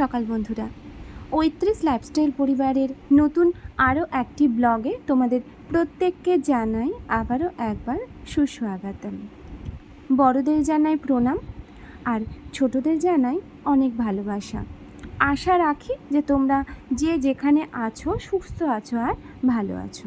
সকাল বন্ধুরা। ঐত্রিশ লাইফস্টাইল পরিবারের নতুন আরও একটি ব্লগে তোমাদের প্রত্যেককে জানাই আবারও একবার সুস্বাগতম। বড়দের জানাই প্রণাম আর ছোটদের জানাই অনেক ভালোবাসা। আশা রাখি যে তোমরা যে যেখানে আছো, সুস্থ আছো আর ভালো আছো।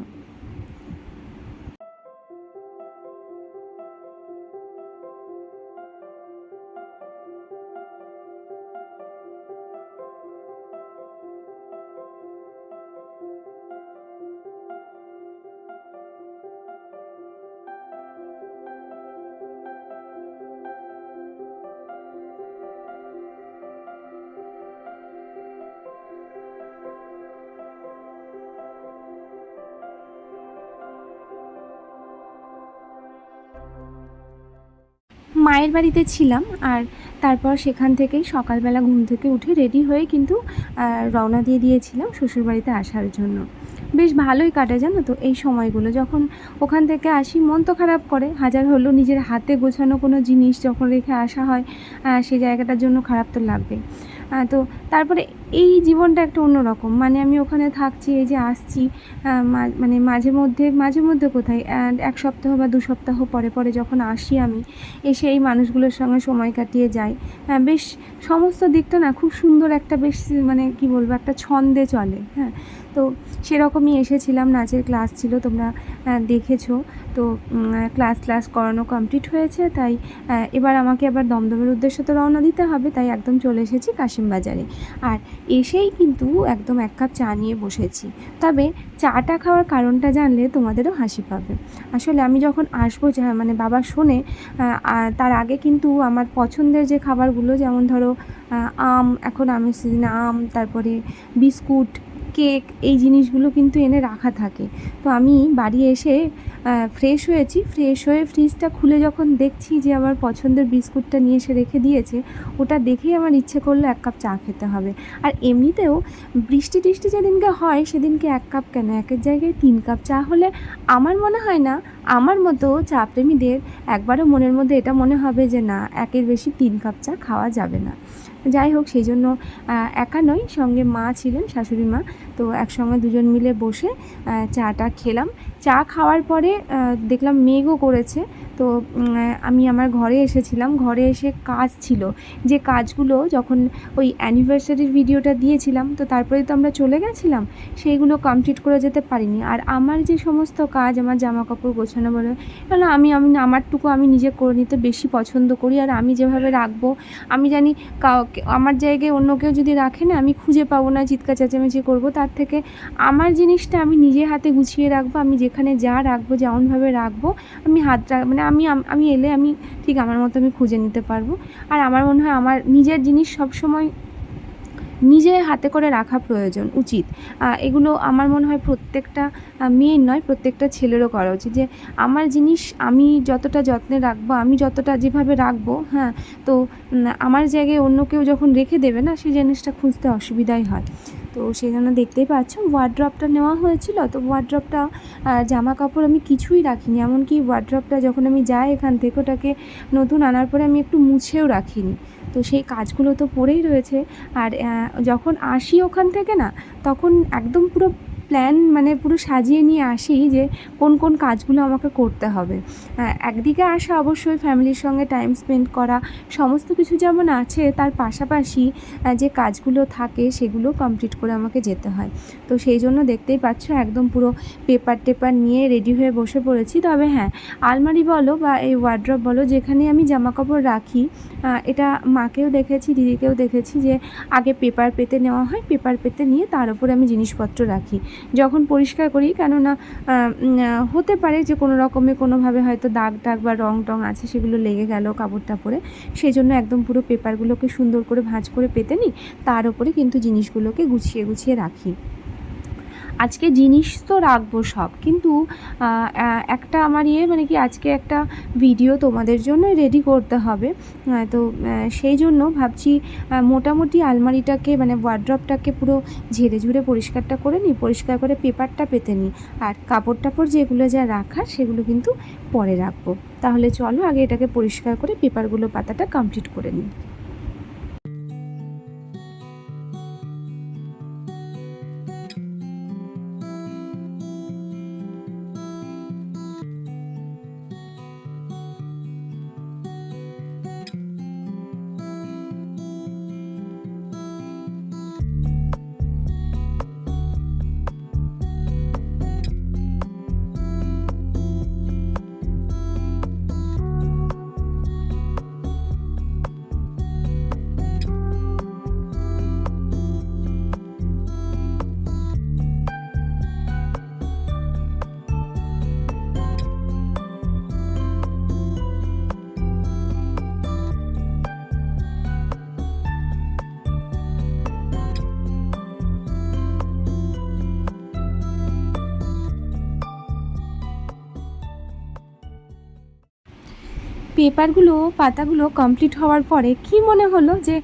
মায়ের বাড়িতে ছিলাম আর তারপর সেখান থেকেই সকালবেলা ঘুম থেকে উঠে রেডি হয়ে কিন্তু রওনা দিয়ে দিয়েছিলাম শ্বশুরবাড়িতে আসার জন্য। বেশ ভালোই কাটে জানো তো এই সময়গুলো। যখন ওখান থেকে আসি, মন তো খারাপ করে। হাজার হলো নিজের হাতে গোছানো কোনো জিনিস যখন রেখে আসা হয় সেই জায়গাটার জন্য খারাপ তো লাগবে তো তারপরে এই জীবনটা একটা অন্যরকম। মানে আমি ওখানে থাকছি, এই যে আসছি মানে মাঝে মধ্যে মাঝে মধ্যে কোথায় এক সপ্তাহ বা দু সপ্তাহ পরে পরে যখন আসি আমি, এসে এই মানুষগুলোর সঙ্গে সময় কাটিয়ে যাই। হ্যাঁ বেশ সমস্ত দিকটা না খুব সুন্দর একটা বেশ মানে কি বলব, একটা ছন্দে চলে। হ্যাঁ তো সেরকমই এসেছিলাম, নাচের ক্লাস ছিল, তোমরা দেখেছ। তো ক্লাস ক্লাস করানো কমপ্লিট হয়েছে, তাই এবার আমাকে আবার দমদমের উদ্দেশ্যে তো রওনা দিতে হবে, তাই একদম চলে এসেছি কাশিমবাজারে। আর এসেই কিন্তু একদম এক কাপ চা নিয়ে বসেছি। তবে চাটা খাওয়ার কারণটা জানলে তোমাদেরও হাসি পাবে। আসলে আমি যখন আসব মানে বাবা শোনে তার আগে কিন্তু আমার পছন্দের যে খাবারগুলো, যেমন ধরো আম, এখন আমের সিজন আম, তারপরে বিস্কুট কেক এই জিনিসগুলো কিন্তু এনে রাখা থাকে। তো আমি বাড়ি এসে ফ্রেশ হয়েছি। ফ্রেশ হয়ে ফ্রিজটা খুলে যখন দেখছি যে আমার পছন্দের বিস্কুটটা নিয়ে এসে রেখে দিয়েছে, ওটা দেখেই আমার ইচ্ছে করল এক কাপ চা খেতে হবে। আর এমনিতেও বৃষ্টি টিষ্টি যেদিনকে হয়, সেদিনকে এক কাপ কেন? একের জায়গায় তিন কাপ চা হলে আমার মনে হয় না, আমার মতো চা প্রেমীদের একবারও মনের মধ্যে এটা মনে হবে যে না, একের বেশি তিন কাপ চা খাওয়া যাবে না। যাই হোক, সেই জন্য একা নই, সঙ্গে মা ছিলেন, শাশুড়ি মা। তো একসঙ্গে দুজন মিলে বসে চাটা খেলাম। চা খাওয়ার পরে দেখলাম মেঘও করেছে। তো আমি আমার ঘরে এসেছিলাম। ঘরে এসে কাজ ছিল। যে কাজগুলো যখন ওই অ্যানিভার্সারির ভিডিওটা দিয়েছিলাম, তো তারপরে তো আমরা চলে গেছিলাম, সেইগুলো কমপ্লিট করে যেতে পারিনি। আর আমার যে সমস্ত কাজ, আমার জামা কাপড় গোছানো বলে কেন আমি আমি, আমারটুকু আমি নিজে করে নিতে বেশি পছন্দ করি। আর আমি যেভাবে রাখব, আমি জানি কাউকে, আমার জায়গায় অন্য কেউ যদি রাখে না, আমি খুঁজে পাবো না, চিৎকার চেঁচামেচি করব। তার থেকে আমার জিনিসটা আমি নিজে হাতে গুছিয়ে রাখব, আমি যেখানে যা রাখব, যেমনভাবে রাখব, আমি হাত রাখ মানে আমি আমি এলে আমি ঠিক আমার মতো আমি খুঁজে নিতে পারব। আর আমার মনে হয় আমার নিজের জিনিস সবসময় নিজে হাতে করে রাখা প্রয়োজন, উচিত। এগুলো আমার মনে হয় প্রত্যেকটা মেয়ের নয়, প্রত্যেকটা ছেলেরও করা উচিত। যে আমার জিনিস আমি যতটা যত্নে রাখব, আমি যতটা যেভাবে রাখব হ্যাঁ তো আমার জায়গায় অন্য কেউ যখন রেখে দেবে না, সেই জিনিসটা খুঁজতে অসুবিধাই হয়। তো সেখানে দেখতেই পাচ্ছ ওয়ার্ড্রপটা নেওয়া হয়েছিল। তো ওয়ার্ড্রপটা জামা কাপড় আমি কিছুই রাখিনি। এমনকি ওয়ার্ড্রপটা যখন আমি যাই এখান থেকে, ওটাকে নতুন আনার পরে আমি একটু মুছেও রাখিনি। তো সেই কাজগুলো তো পড়েই রয়েছে। আর যখন আসি ওখান থেকে না, তখন একদম পুরো প্ল্যান মানে পুরো সাজিয়ে নিয়ে আসি যে কোন কোন কাজগুলো আমাকে করতে হবে। একদিকে আসা অবশ্যই ফ্যামিলির সঙ্গে টাইম স্পেন্ড করা, সমস্ত কিছু যেমন আছে তার পাশাপাশি যে কাজগুলো থাকে সেগুলো কমপ্লিট করে আমাকে যেতে হয়। তো সেই জন্য দেখতেই পাচ্ছ একদম পুরো পেপার টেপার নিয়ে রেডি হয়ে বসে পড়েছি। তবে হ্যাঁ আলমারি বলো বা এই ওয়ার্ড্রপ বলো, যেখানে আমি জামা কাপড় রাখি এটা মাকেও দেখেছি, দিদিকেও দেখেছি যে আগে পেপার পেতে নেওয়া হয় পেপার পেতে নিয়ে তার উপরে আমি জিনিসপত্র রাখি। যখন পরিষ্কার করি, কেননা হতে পারে যে কোনো রকমে কোনোভাবে হয়তো দাগ টাগ বা রং টং আছে সেগুলো লেগে গেল কাপড় টাপড়ে, সেই জন্য একদম পুরো পেপারগুলোকে সুন্দর করে ভাঁজ করে পেতে নিই, তার উপরে কিন্তু জিনিসগুলোকে গুছিয়ে গুছিয়ে রাখি। আজকে জিনিস তো রাখব সব, কিন্তু একটা আমার ইয়ে মানে কি, আজকে একটা ভিডিও তোমাদের জন্য রেডি করতে হবে। তো সেই জন্য ভাবছি মোটামুটি আলমারিটাকে মানে ওয়ার্ড্রপটাকে পুরো ঝেড়ে ঝুড়ে পরিষ্কারটা করে নিই, পরিষ্কার করে পেপারটা পেতে নিই। আর কাপড় টাপড় যেগুলো যা রাখার সেগুলো কিন্তু পরে রাখব। তাহলে চলো আগে এটাকে পরিষ্কার করে পেপারগুলো পাতাটা কমপ্লিট করে নিই। পেপারগুলো, পাতাগুলো কমপ্লিট হওয়ার পরে কি মনে হলো যে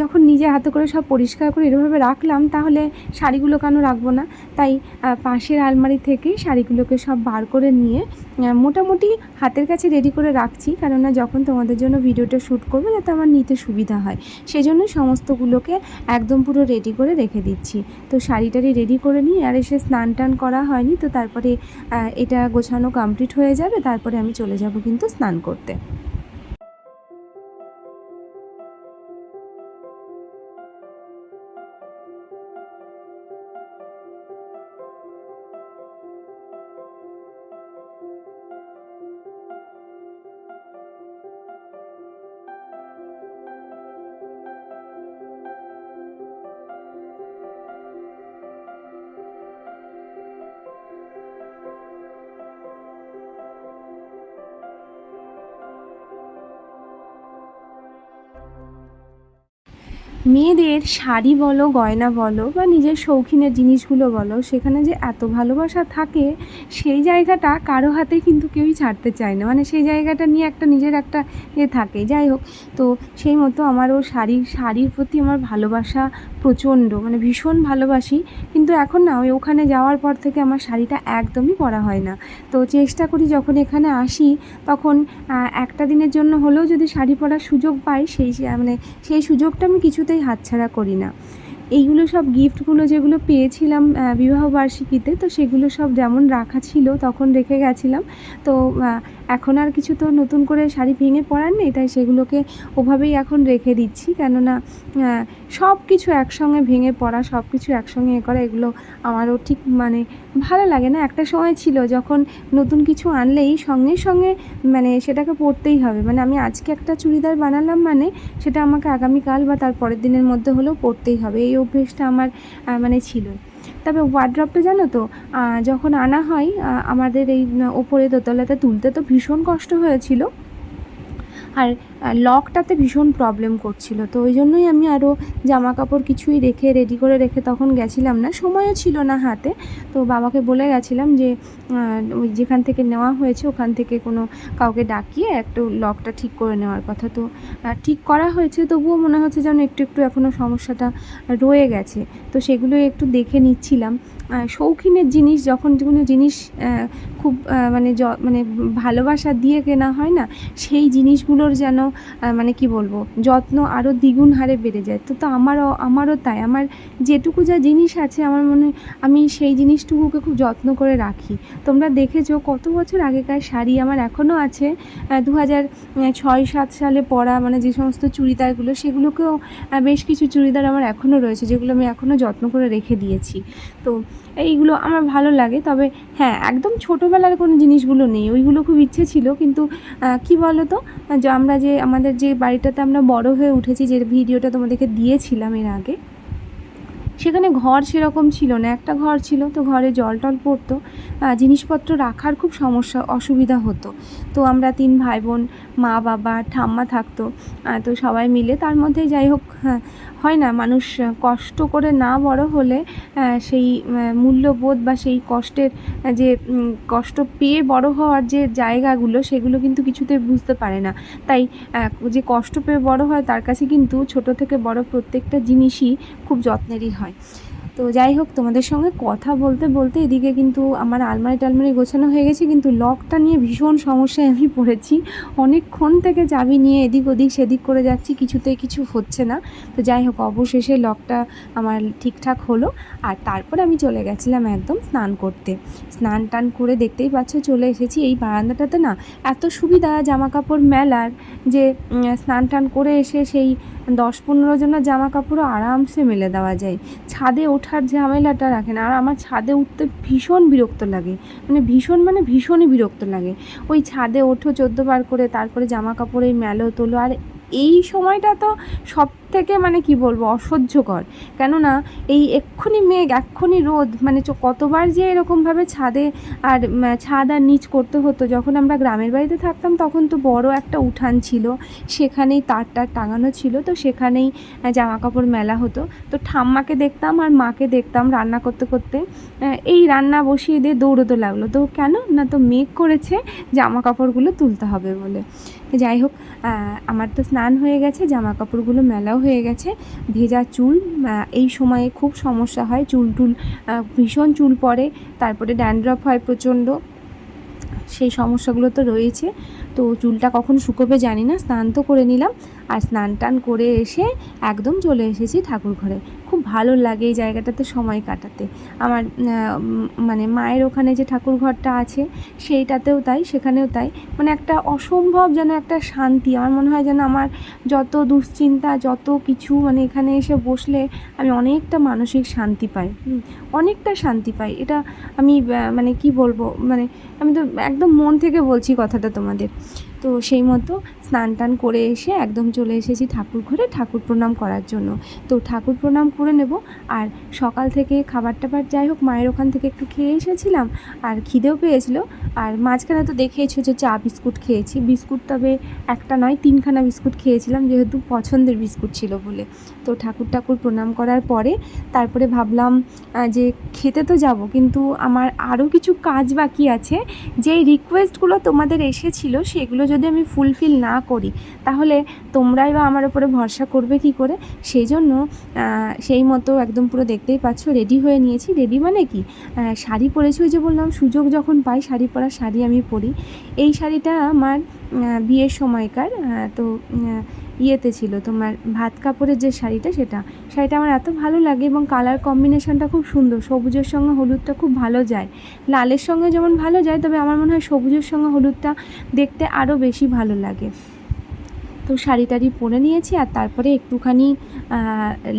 যখন নিজে হাতে করে সব পরিষ্কার করে এভাবে রাখলাম, তাহলে শাড়িগুলো কেন রাখব না? তাই পাশের আলমারি থেকে শাড়িগুলোকে সব বার করে নিয়ে মোটামুটি হাতের কাছে রেডি করে রাখছি। কেননা যখন তোমাদের জন্য ভিডিওটা শ্যুট করব, যাতে আমার নিতে সুবিধা হয়। সেজন্য সমস্তগুলোকে একদম পুরো রেডি করে রেখে দিচ্ছি। তো শাড়ি টাড়ি রেডি করে নিয়ে, আর এসে স্নান টান করা হয়নি, তো তারপরে এটা গোছানো কমপ্লিট হয়ে যাবে। তারপরে আমি চলে যাব কিন্তু স্নান করতে। মেয়েদের শাড়ি বলো, গয়না বলো বা নিজের শৌখিনের জিনিসগুলো বলো, সেখানে যে এত ভালোবাসা থাকে, সেই জায়গাটা কারও হাতে কিন্তু কেউই ছাড়তে চায় না। মানে সেই জায়গাটা নিয়ে একটা নিজের একটা ইয়ে থাকে। যাই হোক, তো সেই মতো আমারও শাড়ি, শাড়ির প্রতি আমার ভালোবাসা প্রচণ্ড মানে ভীষণ ভালোবাসি। কিন্তু এখন না, ওই ওখানে যাওয়ার পর থেকে আমার শাড়িটা একদমই পরা হয় না। তো চেষ্টা করি যখন এখানে আসি, তখন একটা দিনের জন্য হলেও যদি শাড়ি পরার সুযোগ পাই, সেই মানে সেই সুযোগটা আমি কিছুতেই হাতছাড়া করি না। এইগুলো সব গিফটগুলো যেগুলো পেয়েছিলাম বিবাহবার্ষিকীতে তো সেগুলো সব যেমন রাখা ছিল, তখন রেখে গেছিলাম। তো এখন আর কিছু তো নতুন করে শাড়ি ভেঙে পরার নেই, তাই সেগুলোকে ওভাবেই এখন রেখে দিচ্ছি। কেননা সব কিছু একসঙ্গে ভেঙে পড়া সব কিছু একসঙ্গে এ করা, এগুলো আমারও ঠিক মানে ভালো লাগে না। একটা সময় ছিল যখন নতুন কিছু আনলেই সঙ্গে সঙ্গে মানে সেটাকে পরতেই হবে। মানে আমি আজকে একটা চুড়িদার বানালাম মানে সেটা আমাকে আগামীকাল বা তার পরের দিনের মধ্যে হলেও পরতেই হবে। এই অভ্যেসটা আমার মানে ছিল। তবে ওয়ার্ড্রপটা জানো তো যখন আনা হয় আমাদের এই ওপরে দোতলাতে তুলতে তো ভীষণ কষ্ট হয়েছিল। আর লকটাতে ভীষণ প্রবলেম করছিল। তো ওই জন্যই আমি আরও জামা কাপড় কিছুই রেখে রেডি করে রেখে তখন গেছিলাম না। সময়ও ছিল না হাতে। তো বাবাকে বলে গেছিলাম যে ওই যেখান থেকে নেওয়া হয়েছে ওখান থেকে কোনো কাউকে ডাকিয়ে একটু লকটা ঠিক করে নেওয়ার কথা। তো ঠিক করা হয়েছে, তবুও মনে হচ্ছে যেন একটু একটু এখনও সমস্যাটা রয়ে গেছে। তো সেগুলো একটু দেখে নিচ্ছিলাম। শৌখিনের জিনিস যখন কোনো জিনিস খুব মানে মানে ভালোবাসা দিয়ে কেনা হয় না, সেই জিনিসগুলোর যেন মানে কি বলব, যত্ন আরও দ্বিগুণ হারে বেড়ে যায়। তো তো আমারও আমারও তাই। আমার যেটুকু যা জিনিস আছে, আমার মনে, আমি সেই জিনিসটুকুকে খুব যত্ন করে রাখি। তোমরা দেখেছ কত বছর আগেকার শাড়ি আমার এখনও আছে দু হাজার ছয়, সাত সালে পরা মানে যে সমস্ত চুড়িদারগুলো, সেগুলোকেও বেশ কিছু চুড়িদার আমার এখনও রয়েছে, যেগুলো আমি এখনও যত্ন করে রেখে দিয়েছি। তো এইগুলো আমার ভালো লাগে। তবে হ্যাঁ একদম ছোটোবেলার কোনো জিনিসগুলো নেই। ওইগুলো খুব ইচ্ছে ছিল, কিন্তু কি বলো তো যে, আমরা যে, আমাদের যে বাড়িটাতে আমরা বড় হয়ে উঠেছি, যে ভিডিওটা তোমাদেরকে দিয়েছিলাম এর আগে সেখানে ঘর সেরকম ছিল না একটা ঘর ছিল তো ঘরে জল টল পড়তো জিনিসপত্র রাখার খুব সমস্যা অসুবিধা হতো। তো আমরা তিন ভাই বোন মা বাবা ঠাম্মা থাকতো তো সবাই মিলে তার মধ্যে যাই হোক হ্যাঁ, হয় না মানুষ কষ্ট করে না বড় হলে সেই মূল্যবোধ বা সেই কষ্টের যে কষ্ট পেয়ে বড় হওয়ার যে জায়গাগুলো সেগুলো কিন্তু কিছুতে বুঝতে পারে না। তাই যে কষ্ট পেয়ে বড় হয় তার কাছে কিন্তু ছোট থেকে বড় প্রত্যেকটা জিনিসই খুব যত্নেরই হয়। তো যাই হোক, তোমাদের সঙ্গে কথা বলতে বলতে এদিকে কিন্তু আমার আলমারি টালমারি গোছানো হয়ে গেছে, কিন্তু লকটা নিয়ে ভীষণ সমস্যায় আমি পড়েছি। অনেকক্ষণ থেকে চাবি নিয়ে এদিক ওদিক, সেদিক করে যাচ্ছি কিছুতে কিছু হচ্ছে না। তো যাই হোক, অবশেষে লকটা আমার ঠিকঠাক হলো, আর তারপরে আমি চলে গেছিলাম একদম স্নান করতে। স্নান টান করে দেখতেই পাচ্ছ, চলে এসেছি এই বারান্দাটাতে না, এত সুবিধা জামা কাপড় মেলার যে স্নান টান করে এসে সেই দশ পনেরো জনের জামা কাপড়ও আরামসে মেলে দেওয়া যায়। ছাদে ওঠার ঝামেলাটা রাখে না। আর আমার ছাদে উঠতে ভীষণ বিরক্ত লাগে। মানে ভীষণ মানে ভীষণই বিরক্ত লাগে। ওই ছাদে ওঠো, চোদ্দ বার করে, তারপরে জামা কাপড়ে মেলো, তোলো। আর এই সময়টা তো সব থেকে মানে কি বলব, অসহ্যকর। কেননা এই এক্ষুনি মেঘ, এক্ষুনি রোদ মানে কতবার যে এরকমভাবে ছাদে আর ছাদ আর নিচ করতে হতো, যখন আমরা গ্রামের বাড়িতে থাকতাম তখন তো বড় একটা উঠান ছিল, সেখানেই তার টার টাঙানো ছিল, তো সেখানেই জামা কাপড় মেলা হতো। তো ঠাম্মাকে দেখতাম আর মাকে দেখতাম রান্না করতে করতে এই রান্না বসিয়ে দিয়ে দৌড়োতে লাগল। তো কেন? না তো মেঘ করেছে জামা কাপড়গুলো তুলতে হবে বলে। যাই হোক আমার তো স্নান হয়ে গেছে জামা কাপড়গুলো মেলাও হয়ে গেছে। ভেজা চুল এই সময়ে খুব সমস্যা হয়। চুল টুল ভীষণ চুল পড়ে, তারপরে ড্যান্ড্রফ হয় প্রচণ্ড। সেই সমস্যাগুলো তো রয়েছে। তো চুলটা কখন শুকোবে জানি না, স্নান তো করে নিলাম। আর স্নান টান করে এসে একদম চলে এসেছি ঠাকুর ঘরে। খুব ভালো লাগে এই জায়গাটাতে সময় কাটাতে। আমার মানে মায়ের ওখানে যে ঠাকুর ঘরটা আছে, সেইটাতেও তাই, সেখানেও তাই। মানে একটা অসম্ভব যেন একটা শান্তি। আমার মনে হয় যেন আমার যত দুশ্চিন্তা, যত কিছু মানে এখানে এসে বসলে আমি অনেকটা মানসিক শান্তি পাই। অনেকটা শান্তি পাই। এটা আমি মানে কি বলব? মানে আমি তো একদম মন থেকে বলছি কথাটা তোমাদের। তো সেই মতো স্নান টান করে এসে একদম চলে এসেছি ঠাকুর ঘরে ঠাকুর প্রণাম করার জন্য। তো ঠাকুর প্রণাম করে নেব। আর সকাল থেকে খাবার টাবার যাই হোক, মায়ের ওখান থেকে একটু খেয়ে এসেছিলাম আর খিদেও পেয়েছিল। আর মাঝখানে তো দেখেইছো যে চা বিস্কুট খেয়েছি। বিস্কুট তবে একটা নয়, তিনখানা বিস্কুট খেয়েছিলাম, যেহেতু পছন্দের বিস্কুট ছিল বলে। তো ঠাকুর ঠাকুর প্রণাম করার পরে তারপরে ভাবলাম যে খেতে তো যাব, কিন্তু আমার আরও কিছু কাজ বাকি আছে। যেই রিকোয়েস্টগুলো তোমাদের এসেছিল, সেগুলো যদি আমি ফুলফিল না করি। তাহলে তোমরাই বা আমার ওপরে ভরসা করবে কি করে? সেই জন্য সেই মতো একদম পুরো দেখতেই পাচ্ছ রেডি হয়ে নিয়েছি। রেডি মানে কি? শাড়ি পরেছি ওই যে বললাম, সুযোগ যখন পাই শাড়ি পরা শাড়ি আমি পরি। এই শাড়িটা আমার বিয়ের সময়কার তো ইয়েতে ছিল তোমার ভাত কাপড়ের যে শাড়িটা সেটা। শাড়িটা আমার এত ভালো লাগে এবং কালার কম্বিনেশনটা খুব সুন্দর, সবুজের সঙ্গে হলুদটা খুব ভালো যায়। লালের সঙ্গে যেমন ভালো যায়, তবে আমার মনে হয় সবুজের সঙ্গে হলুদটা দেখতে আরও বেশি ভালো লাগে। তো শাড়ি টাড়ি পরে নিয়েছি আর তারপরে একটুখানি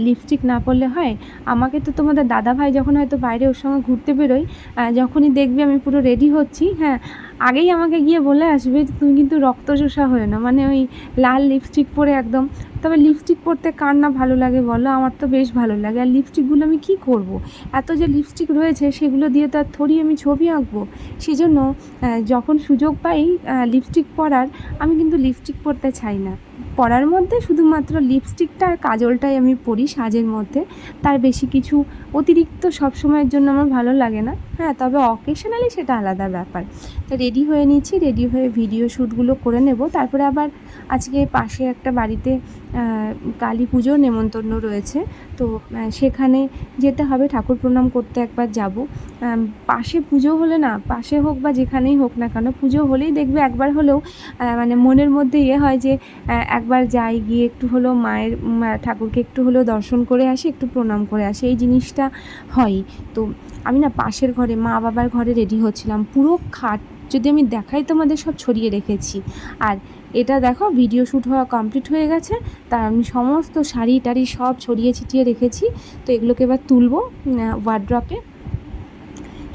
লিপস্টিক না পরলে হয়। আমাকে তো তোমাদের দাদা ভাই যখন হয়তো বাইরে ওর সঙ্গে ঘুরতে বেরোই যখনই দেখবে আমি পুরো রেডি হচ্ছি হ্যাঁ আগেই আমাকে গিয়ে বলে আসবে যে তুমি কিন্তু রক্তচোষা হয়ে না মানে ওই লাল লিপস্টিক পরে একদম। তবে লিপস্টিক পরতে কার না ভালো লাগে বলো? আমার তো বেশ ভালো লাগে। আর লিপস্টিকগুলো আমি কি করব। এত যে লিপস্টিক রয়েছে, সেগুলো দিয়ে তো আর থোড়ি আমি ছবি আঁকবো। সেই জন্য যখন সুযোগ পাই লিপস্টিক পরার, আমি কিন্তু লিপস্টিক পরতে চাই না। পরার মধ্যে শুধুমাত্র লিপস্টিকটা আর কাজলটাই আমি পরি সাজের মধ্যে। তার বেশি কিছু অতিরিক্ত সব সময়ের জন্য আমার ভালো লাগে না। হ্যাঁ তবে অকেশনালি সেটা আলাদা ব্যাপার। রেডি হয়ে নিচ্ছি রেডি হয়ে ভিডিও শ্যুটগুলো করে নেব। তারপরে আবার আজকে পাশে একটা বাড়িতে কালী পুজোর নেমন্তন্ন রয়েছে। তো সেখানে যেতে হবে, ঠাকুর প্রণাম করতে একবার যাব। পাশে পুজো হলে না, পাশে হোক বা যেখানেই হোক না কেন, পুজো হলেই দেখবে একবার হলেও মানে মনের মধ্যে ইয়ে হয় যে একবার যাই, গিয়ে একটু হলেও মায়ের ঠাকুরকে একটু হলেও দর্শন করে আসি, একটু প্রণাম করে আসি। এই জিনিসটা হয় তো, আমি না পাশের ঘরে মা বাবার ঘরে রেডি হচ্ছিলাম। পুরো খাট যদি আমি দেখাই তোমাদের সব ছড়িয়ে রেখেছি। আর এটা দেখো ভিডিও শ্যুট হওয়া কমপ্লিট হয়ে গেছে। তার আমি সমস্ত শাড়ি টাড়ি সব ছড়িয়ে ছিটিয়ে রেখেছি। তো এগুলোকে এবার তুলবো ওয়ার্ড্রপে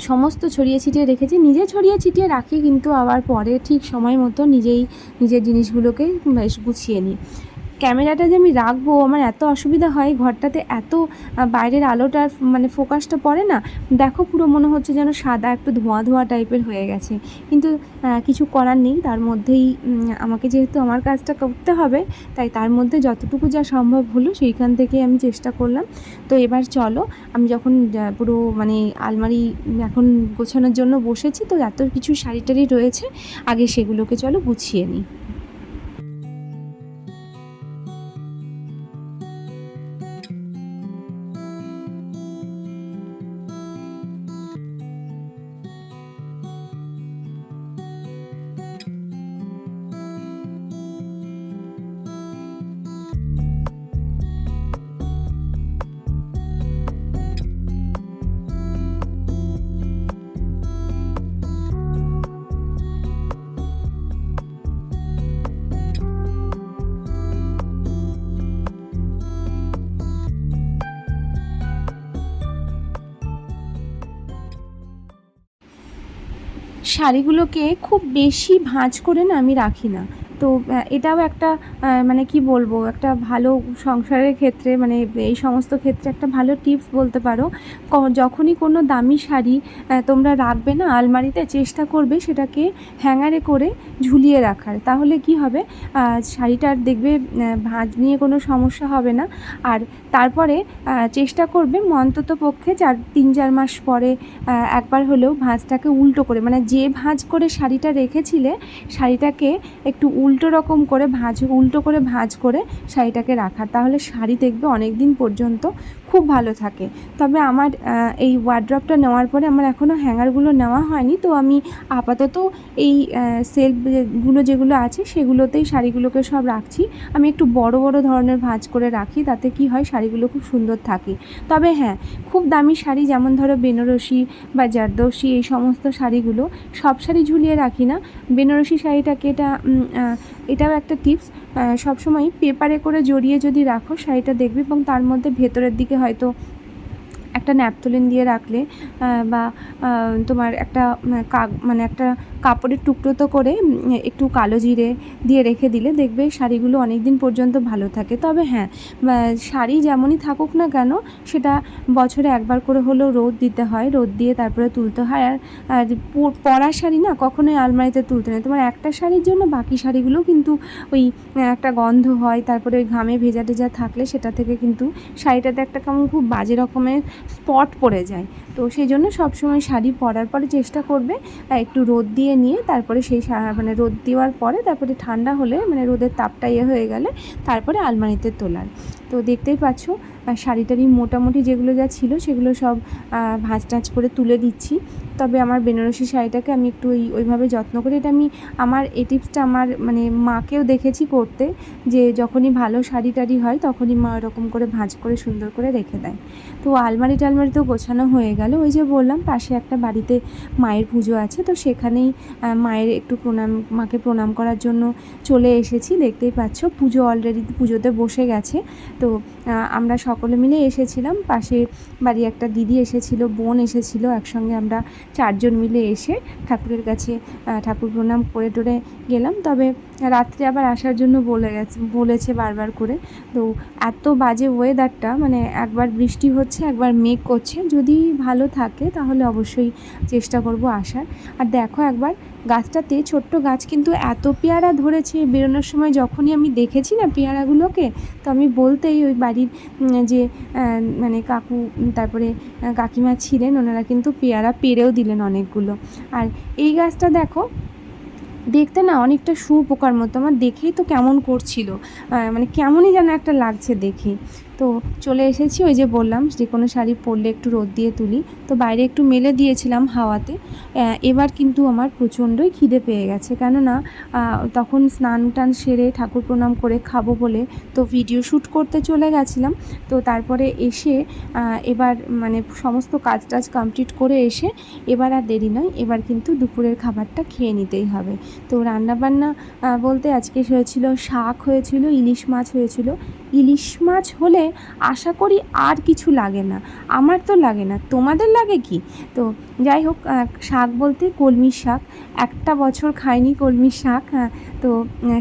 সমস্ত ছড়িয়ে ছিটিয়ে রেখেছি। নিজে ছড়িয়ে ছিটিয়ে রাখি, কিন্তু আবার পরে ঠিক সময় মতো নিজেই, নিজের জিনিসগুলোকে বেশ গুছিয়ে নিই। ক্যামেরাটা যে আমি রাখব, আমার এত অসুবিধা হয় ঘরটাতে এত বাইরের আলোটার মানে ফোকাসটা পড়ে না, দেখো পুরো মনে হচ্ছে যেন সাদা একটু ধোঁয়া ধোঁয়া টাইপের হয়ে গেছে। কিন্তু কিছু করার নেই, তার মধ্যেই আমাকে যেহেতু আমার কাজটা করতে হবে, তাই তার মধ্যে যতটুকু যা সম্ভব হলো সেইখান থেকে আমি চেষ্টা করলাম। তো এবার চলো, আমি যখন পুরো মানে আলমারি এখন গোছানোর জন্য বসেছি, তো এত কিছু শাড়ি টাড়ি রয়েছে, আগে সেগুলোকে চলো গুছিয়ে নিই। শাড়িগুলোকে খুব বেশি ভাঁজ করে না আমি রাখি না। তো এটাও একটা মানে কি বলব, একটা ভালো সংসারের ক্ষেত্রে মানে এই সমস্ত ক্ষেত্রে একটা ভালো টিপস বলতে পারো। যখনই কোনো দামি শাড়ি তোমরা রাখবে না, আলমারিতে চেষ্টা করবে সেটাকে হ্যাঙ্গারে করে ঝুলিয়ে রাখার। তাহলে কি হবে? শাড়িটার দেখবে ভাঁজ নিয়ে কোনো সমস্যা হবে না। আর তারপরে চেষ্টা করবে অন্তত পক্ষে চার, তিন, চার মাস পরে একবার হলেও ভাঁজটাকে উল্টো করে মানে যে ভাঁজ করে শাড়িটা রেখেছিলে, শাড়িটাকে একটু উল্টো রকম করে ভাঁজ, উল্টো করে ভাঁজ করে শাড়িটাকে রাখা তাহলে শাড়ি দেখবে অনেক দিন পর্যন্ত খুব ভালো থাকে। তবে আমার এই ওয়ার্ড্রপটা নেওয়ার পরে আমার এখনও হ্যাঙ্গারগুলো নেওয়া হয়নি। তো আমি আপাতত এই সেলফগুলো যেগুলো আছে সেগুলোতেই শাড়িগুলোকে সব রাখছি। আমি একটু বড় বড় ধরনের ভাঁজ করে রাখি তাতে কি হয় শাড়িগুলো খুব সুন্দর থাকে। তবে হ্যাঁ খুব দামি শাড়ি যেমন ধরো বেনারসি বা জারদৌসি এই সমস্ত শাড়িগুলো সব শাড়ি ঝুলিয়ে রাখি না। বেনারসি শাড়িটাকে এটা এটাও একটা টিপস সবসময় পেপারে করে জড়িয়ে যদি রাখো, শাড়িটা দেখবে এবং তার মধ্যে ভেতরের দিকে হয়তো একটা ন্যাপথলিন দিয়ে রাখলে বা তোমার একটা কাগ- মানে একটা কাপড়ের টুকরো তো করে একটু কালো জিরে দিয়ে রেখে দিলে দেখবে শাড়িগুলো অনেক দিন পর্যন্ত ভালো থাকে। তবে হ্যাঁ শাড়ি যেমনই থাকুক না কেন, সেটা বছরে একবার করে হলেও রোদ দিতে হয়, রোদ দিয়ে তারপরে তুলতে হয়। আর আর পরা শাড়ি না কখনোই আলমারিতে তুলতে নেই। তোমার একটা শাড়ির জন্য বাকি শাড়িগুলো কিন্তু ওই একটা গন্ধ হয়, তারপরে ওই ঘামে ভেজা টেজা থাকলে সেটা থেকে কিন্তু শাড়িটাতে একটা কেমন খুব বাজে রকমের স্পট পড়ে যায়। তো সেই জন্য সবসময় শাড়ি পরার পরে চেষ্টা করবে একটু রোদ দিয়ে নিয়ে তারপরে সেই মানে রোদ দেওয়ার পরে তারপরে ঠান্ডা হলে মানে রোদের তাপটা ইয়ে হয়ে গেলে তারপরে আলমারিতে তোলার। তো দেখতেই পাচ্ছ আহ, শাড়ি টাড়ি মোটামুটি যেগুলো যা ছিল সেগুলো সব ভাঁজ টাঁচ করে তুলে দিচ্ছি। তবে আমার বেনারসি শাড়িটাকে আমি একটু ওই ওইভাবে যত্ন করি এটা আমি আমার এই টিপসটা আমার মানে মাকেও দেখেছি করতে যে যখনই ভালো শাড়ি টাড়ি হয় তখনই মা ওরকম করে ভাঁজ করে সুন্দর করে রেখে দেয়। তো আলমারি টালমারি তো গোছানো হয়ে গেল। ওই যে বললাম পাশে একটা বাড়িতে মায়ের পুজো আছে তো সেখানেই মায়ের একটু প্রণাম মাকে প্রণাম করার জন্য চলে এসেছি। দেখতেই পাচ্ছ পুজো অলরেডি পুজোতে বসে গেছে। তো আমরা সকলে মিলে এসেছিলাম। পাশে বাড়ি একটা দিদি এসেছিল, বোন এসেছিল। একসঙ্গে আমরা চারজন মিলে এসে ঠাকুরের কাছে ঠাকুর প্রণাম করে টোরে গেলাম। তবে রাত্রে আবার আসার জন্য বলে গেছে, বলেছে বারবার করে। তো এত বাজে ওয়েদারটা মানে একবার বৃষ্টি হচ্ছে, একবার মেঘ করছে, যদি ভালো থাকে তাহলে অবশ্যই চেষ্টা করব আসার। আর দেখো একবার গাছটাতে ছোট্ট গাছ কিন্তু এত পেয়ারা ধরেছে, বেরোনোর সময় যখনই আমি দেখেছি না পেয়ারাগুলোকে, তো আমি বলতেই ওই বাড়ির যে মানে কাকু, তারপরে, কাকিমা ছিলেন, ওনারা কিন্তু পেয়ারা পেরেও দিলেন অনেকগুলো। আর এই গাছটা দেখো দেখতে না অনেকটা শুঁয়োপোকার মতো। আমার দেখেই তো কেমন করছিল। মানে কেমনই যেন একটা লাগছে দেখে। তো চলে এসেছি, ওই যে বললাম যে কোনো শাড়ি পরলে একটু রোদ দিয়ে তুলি। তো বাইরে একটু মেলে দিয়েছিলাম হাওয়াতে। এবার কিন্তু আমার প্রচণ্ডই খিদে পেয়ে গেছে। কেননা তখন স্নান টান সেরে ঠাকুর প্রণাম করে খাব বলে তো ভিডিও শ্যুট করতে চলে গেছিলাম। তো তারপরে এসে এবার মানে সমস্ত কাজ টাজ কমপ্লিট করে এসে এবার আর দেরি নয়, এবার কিন্তু দুপুরের খাবারটা খেয়ে নিতেই হবে। তো রান্নাবান্না বলতে আজকে হয়েছিল শাক হয়েছিল, ইলিশ মাছ হয়েছিল ইলিশ মাছ হলে আশা করি আর কিছু লাগে না। আমার তো লাগে না। তোমাদের লাগে কি? তো যাই হোক শাক বলতে কলমি শাক। একটা বছর খাইনি কলমি শাক। তো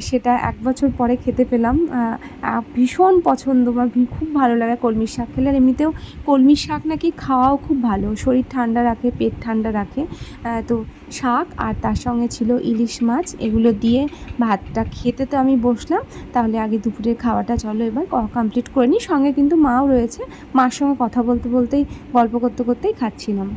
সেটা এক বছর পরে খেতে পেলাম। ভীষণ পছন্দ বা খুব ভালো লাগে কলমির শাক খেলে। আর এমনিতেও কলমির শাক নাকি খাওয়াও খুব ভালো। শরীর ঠান্ডা রাখে, পেট ঠান্ডা রাখে। তো শাক আর তার সঙ্গে ছিল ইলিশ মাছ। এগুলো দিয়ে ভাতটা খেতে তো আমি বসলাম। তাহলে আগে দুপুরের খাওয়াটা চলো এবার কমপ্লিট করে নিই। সঙ্গে কিন্তু মাও রয়েছে। মার সঙ্গে কথা বলতে বলতেই, গল্প করতে করতেই খাচ্ছিলাম।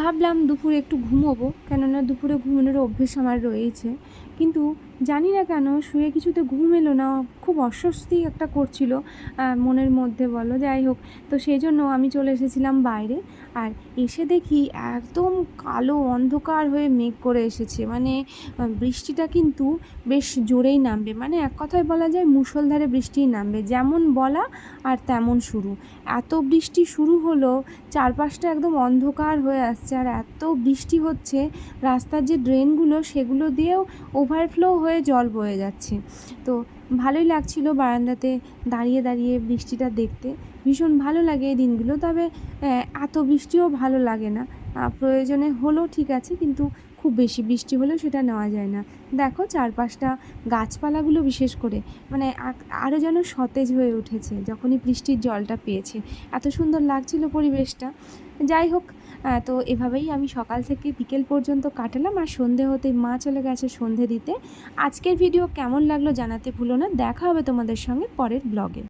ভাবলাম দুপুরে একটু ঘুমোবো কেননা দুপুরে ঘুমানোর অভ্যেস আমার রয়েছে কিন্তু জানি না কেন শুয়ে কিছুতে ঘুম এলো না, খুব অস্বস্তি একটা করছিল মনের মধ্যে বলো, যাই হোক। তো সেই জন্য আমি চলে এসেছিলাম বাইরে আর এসে দেখি একদম কালো অন্ধকার হয়ে মেঘ করে এসেছে। মানে বৃষ্টিটা কিন্তু বেশ জোরেই নামবে। মানে এক কথায় বলা যায় মুষলধারে বৃষ্টিই নামবে। যেমন বলা আর তেমন শুরু। এত বৃষ্টি শুরু হলো, চারপাশটা একদম অন্ধকার হয়ে আসছে আর এত বৃষ্টি হচ্ছে, রাস্তার যে ড্রেনগুলো সেগুলো দিয়েও ওভারফ্লো হয়ে জল বয়ে যাচ্ছে। তো ভালোই লাগছিল বারান্দাতে দাঁড়িয়ে দাঁড়িয়ে বৃষ্টিটা দেখতে। ভীষণ ভালো লাগে এই দিনগুলো, তবে এত বৃষ্টিও ভালো লাগে না। প্রয়োজনে হলো ঠিক আছে, কিন্তু খুব বেশি বৃষ্টি হলেও সেটা নেওয়া যায় না। দেখো চারপাশটা গাছপালাগুলো বিশেষ করে মানে আরও যেন সতেজ হয়ে উঠেছে যখনই বৃষ্টির জলটা পেয়েছে। এত সুন্দর লাগছিল পরিবেশটা। যাই হোক তো এভাবেই আমি সকাল থেকে বিকেল পর্যন্ত কাটালাম আর সন্ধে হতে মা চলে গেছে সন্ধে দিতে। আজকের ভিডিও কেমন লাগল জানাতে ভুলো না। দেখা হবে তোমাদের সঙ্গে পরের ব্লগে